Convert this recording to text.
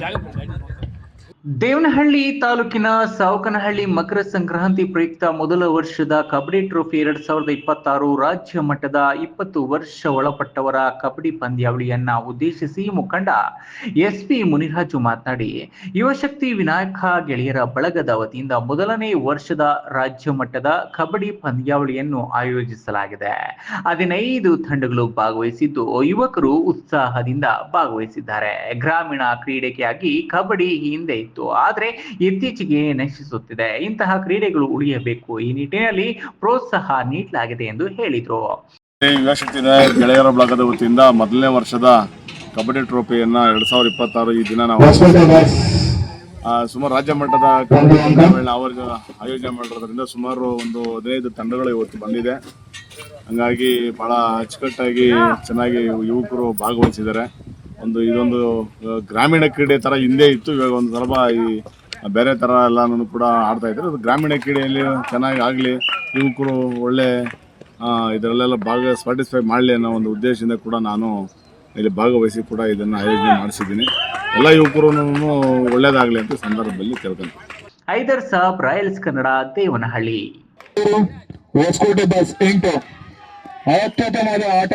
జాగ్రత్త. ದೇವನಹಳ್ಳಿ ತಾಲೂಕಿನ ಸಾವಕನಹಳ್ಳಿ ಮಕರ ಸಂಕ್ರಾಂತಿ ಪ್ರಯುಕ್ತ ಮೊದಲ ವರ್ಷದ ಕಬಡ್ಡಿ ಟ್ರೋಫಿ ಎರಡ್ ಸಾವಿರದ ಇಪ್ಪತ್ತಾರು ರಾಜ್ಯ ಮಟ್ಟದ ಇಪ್ಪತ್ತು ವರ್ಷ ಒಳಪಟ್ಟವರ ಕಬಡ್ಡಿ ಪಂದ್ಯಾವಳಿಯನ್ನ ಉದ್ದೇಶಿಸಿ ಮುಖಂಡ ಎಸ್ ಪಿ ಮುನಿರಾಜು ಮಾತನಾಡಿ ಯುವಶಕ್ತಿ ವಿನಾಯಕ ಗೆಳೆಯರ ಬಳಗದ ವತಿಯಿಂದ ಮೊದಲನೇ ವರ್ಷದ ರಾಜ್ಯ ಮಟ್ಟದ ಕಬಡ್ಡಿ ಪಂದ್ಯಾವಳಿಯನ್ನು ಆಯೋಜಿಸಲಾಗಿದೆ. ಹದಿನೈದು ತಂಡಗಳು ಭಾಗವಹಿಸಿದ್ದು ಯುವಕರು ಉತ್ಸಾಹದಿಂದ ಭಾಗವಹಿಸಿದ್ದಾರೆ. ಗ್ರಾಮೀಣ ಕ್ರೀಡೆಗಾಗಿ ಕಬಡ್ಡಿ ಹಿಂದೆ ಇತ್ತು. ಆದ್ರೆ ಇತ್ತೀಚೆಗೆ ನಶಿಸುತ್ತಿದೆ. ಇಂತಹ ಕ್ರೀಡೆಗಳು ಉಳಿಯಬೇಕು. ಈ ನಿಟ್ಟಿನಲ್ಲಿ ಪ್ರೋತ್ಸಾಹ ನೀಡಲಾಗಿದೆ ಎಂದು ಹೇಳಿದರು. ಯುವಶಕ್ತಿ ಗೆಳೆಯರ ಬಳಗದ ವತಿಯಿಂದ ಮೊದಲನೇ ವರ್ಷದ ಕಬಡ್ಡಿ ಟ್ರೋಫಿಯನ್ನ ಎರಡ್ ಸಾವಿರದ ಇಪ್ಪತ್ತಾರು ಈ ದಿನ ನಾವು ಸುಮಾರು ರಾಜ್ಯ ಮಟ್ಟದ ಆಯೋಜನೆ ಮಾಡಿರೋದ್ರಿಂದ ಸುಮಾರು ಒಂದು ಹದಿನೈದು ತಂಡಗಳು ಇವತ್ತು ಬಂದಿದೆ. ಹಂಗಾಗಿ ಬಹಳ ಅಚ್ಚುಕಟ್ಟಾಗಿ ಚೆನ್ನಾಗಿ ಯುವಕರು ಭಾಗವಹಿಸಿದ್ದಾರೆ. ಒಂದು ಇದೊಂದು ಗ್ರಾಮೀಣ ಕ್ರೀಡೆ ತರ ಹಿಂದೆ ಇತ್ತು. ಇವಾಗ ಒಂದು ಸ್ವಲ್ಪ ಈ ಬೇರೆ ತರ ಎಲ್ಲಾನು ಕೂಡ ಆಡ್ತಾ ಇದ್ದಾರೆ ಅದು ಗ್ರಾಮೀಣ ಕ್ರೀಡೆಯಲ್ಲಿ ಚೆನ್ನಾಗಿ ಆಗಲಿ ಯುವಕರು ಒಳ್ಳೆ ಇದರಲ್ಲೆಲ್ಲ ಭಾಗ ಸ್ಪಾಟಿಸ್ಫೈ ಮಾಡಲಿ ಅನ್ನೋ ಒಂದು ಉದ್ದೇಶದಿಂದ ಕೂಡ ನಾನು ಇಲ್ಲಿ ಭಾಗವಹಿಸಿ ಕೂಡ ಇದನ್ನು ಆಯೋಜನೆ ಮಾಡಿಸಿದ್ದೀನಿ. ಎಲ್ಲ ಯುವಕರು ಒಳ್ಳೇದಾಗಲಿ ಅಂತ ಸಂದರ್ಭದಲ್ಲಿ ಕೇಳ್ಕೊಂತೀನಿ. ಹೈದರ್ ಸಾಬ್ ರಾಯಲ್ಸ್ ಕನ್ನಡ ದೇವನಹಳ್ಳಿ. ಹೊಸಕೋಟೆ ಬಸ್ ಎಂಟು. ಅತ್ಯುತ್ತಮವಾದ ಆಟ.